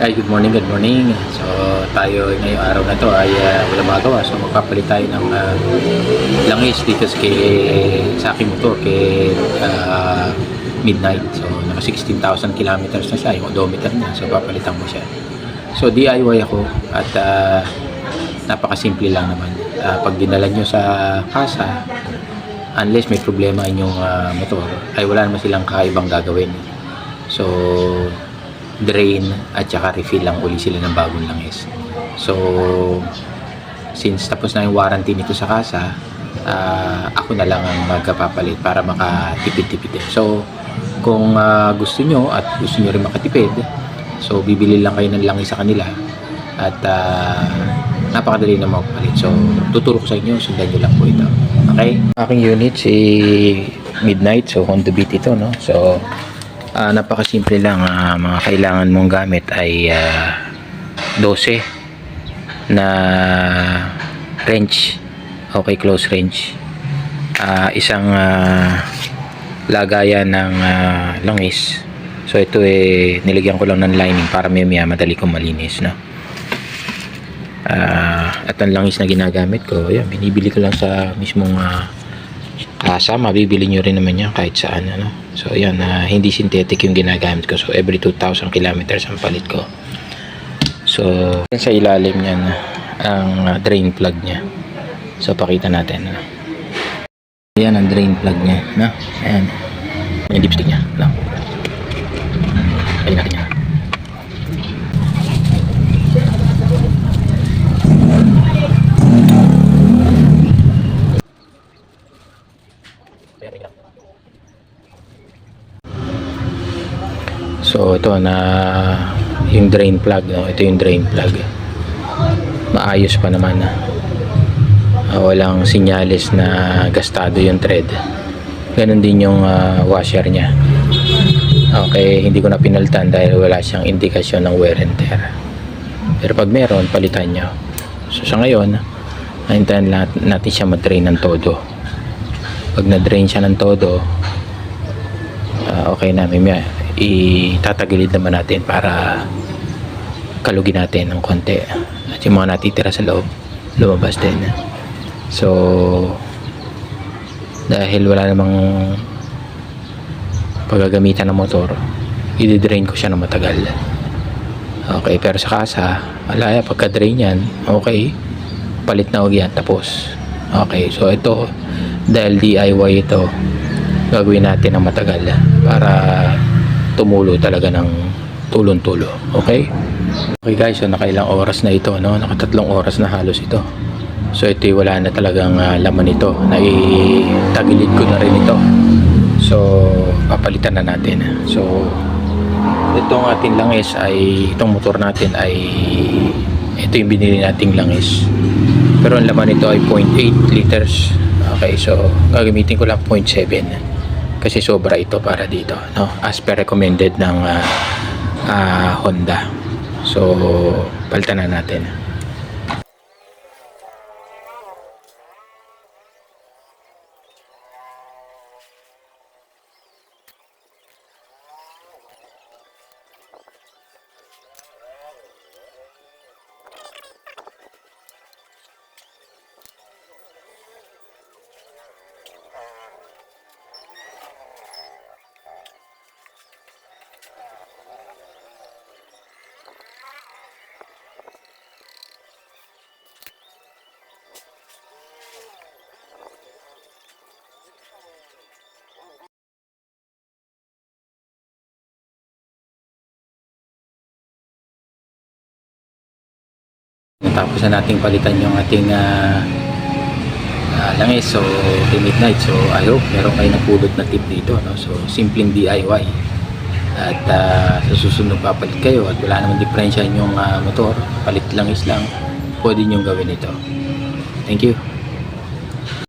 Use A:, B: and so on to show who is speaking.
A: Hi, good morning, good morning. So, tayo ngayong araw na to ay uh, wala magawa. So, magpapalit tayo ng uh, langis dito sa, kay, sa aking motor kay uh, midnight. So, naka 16,000 kilometers na siya, yung odometer niya. So, papalitan mo siya. So, DIY ako at uh, napakasimple lang naman. Uh, pag dinala nyo sa kasa, unless may problema inyong uh, motor, ay wala naman silang kakaibang gagawin. So, drain at saka refill lang uli sila ng bagong langis. So, since tapos na yung warranty nito sa kasa, ah, ako na lang ang magpapalit para makatipid-tipid din. So, kung ah, gusto nyo at gusto nyo rin makatipid, so bibili lang kayo ng langis sa kanila at ah, napakadali na mapapalit. So, tuturo ko sa inyo, sundan nyo lang po ito. Okay? Aking unit si Midnight, so Honda Beat ito, no? So, Ah, napakasimple lang. Ah, mga kailangan mong gamit ay ah, 12 na wrench. Okay, close wrench. Ah, isang ah, lagayan ng ah, langis. So ito eh nilagyan ko lang ng lining para maya madali kong malinis, no. Ah, at ang langis na ginagamit ko, yan, binibili ko lang sa mismong ah, kasa, mabibili nyo rin naman yan kahit saan. Ano? So, yan, na hindi synthetic yung ginagamit ko. So, every 2,000 kilometers ang palit ko. So, yan sa ilalim niyan, ang uh, drain plug niya. So, pakita natin. Ano? Yan ang drain plug niya. No? Ayan. Yung dipstick niya. No? Ayun natin yan. Ayan, ayan. So ito na yung drain plug, no? Ito yung drain plug. Maayos pa naman. Ah, walang sinyalis na gastado yung thread. Ganon din yung ah, washer niya. Okay, hindi ko na pinalitan dahil wala siyang indikasyon ng wear and tear. Pero pag meron, palitan nyo. So sa ngayon, hintayin nat- natin siya matrain ng todo. Pag na-drain siya ng todo, ah, okay na, may itatagilid naman natin para kalugin natin ng konti. At yung mga natitira sa loob, lumabas din. So, dahil wala namang paggagamitan ng motor, i-drain ko siya ng matagal. Okay, pero sa kasa, alaya, pagka-drain yan, okay, palit na huwag yan, tapos. Okay, so ito, dahil DIY ito, gagawin natin ng matagal para tumulo talaga ng tulon-tulo. Okay? Okay guys, so nakailang oras na ito, no? Nakatatlong oras na halos ito. So ito wala na talagang ah, laman ito. Naitagilid ko na rin ito. So papalitan na natin. So itong ating langis ay itong motor natin ay ito yung binili nating langis. Pero ang laman nito ay 0.8 liters. Okay, so gagamitin ko lang 0.7 kasi sobra ito para dito, no? As per recommended ng ah, ah, Honda. So, palitan na natin. Natapos na nating palitan yung ating ah, ah, langis. So, till midnight. So, I hope meron kayo napulot na tip dito. No? So, simpleng DIY. At ah, sa susunod papalit kayo at wala naman diferensya yung ah, motor, palit langis lang, pwede nyo gawin ito. Thank you.